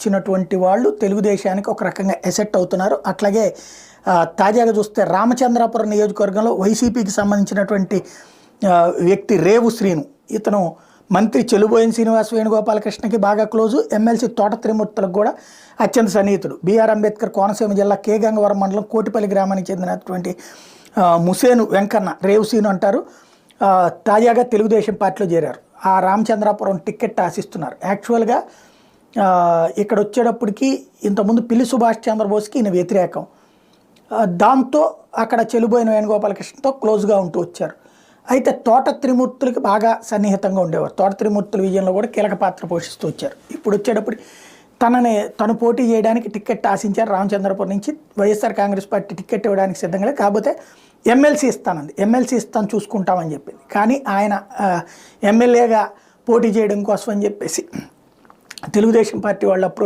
వచ్చినటువంటి వాళ్ళు తెలుగుదేశానికి ఒక రకంగా ఎసెట్ అవుతున్నారు. అట్లాగే తాజాగా చూస్తే రామచంద్రాపురం నియోజకవర్గంలో వైసీపీకి సంబంధించినటువంటి వ్యక్తి రేవు శ్రీను. ఇతను మంత్రి చెలుబోయిన శ్రీనివాస్ వేణుగోపాలకృష్ణకి బాగా క్లోజు. ఎమ్మెల్సీ తోట త్రిమూర్తులకు కూడా అత్యంత సన్నిహితుడు. బీఆర్ అంబేద్కర్ కోనసీమ జిల్లా కే గంగవరం మండలం కోటిపల్లి గ్రామానికి చెందినటువంటి ముసేను వెంకన్న రేవు శ్రీను అంటారు. తాజాగా తెలుగుదేశం పార్టీలో చేరారు. ఆ రామచంద్రాపురం టికెట్ ఆశిస్తున్నారు. యాక్చువల్గా ఇక్కడ వచ్చేటప్పటికి ఇంతకుముందు పిల్లి సుభాష్ చంద్రబోస్కి ఈయన వ్యతిరేకం. దాంతో అక్కడ చెలుబోయిన వేణుగోపాలకృష్ణతో క్లోజ్గా ఉంటూ వచ్చారు. అయితే తోట త్రిమూర్తులకి బాగా సన్నిహితంగా ఉండేవారు. తోట త్రిమూర్తుల విజయంలో కూడా కీలక పాత్ర పోషిస్తూ వచ్చారు. ఇప్పుడు వచ్చేటప్పుడు తనని తను పోటీ చేయడానికి టికెట్ ఆశించారు రామచంద్రపురం నుంచి వైఎస్ఆర్ కాంగ్రెస్ పార్టీ టికెట్ ఇవ్వడానికి సిద్ధంగా కాకపోతే ఎమ్మెల్సీ ఇస్తానంది. ఎమ్మెల్సీ ఇస్తాను చూసుకుంటామని చెప్పింది. కానీ ఆయన ఎమ్మెల్యేగా పోటీ చేయడం కోసం అని చెప్పేసి తెలుగుదేశం పార్టీ వాళ్ళ అప్రోచ్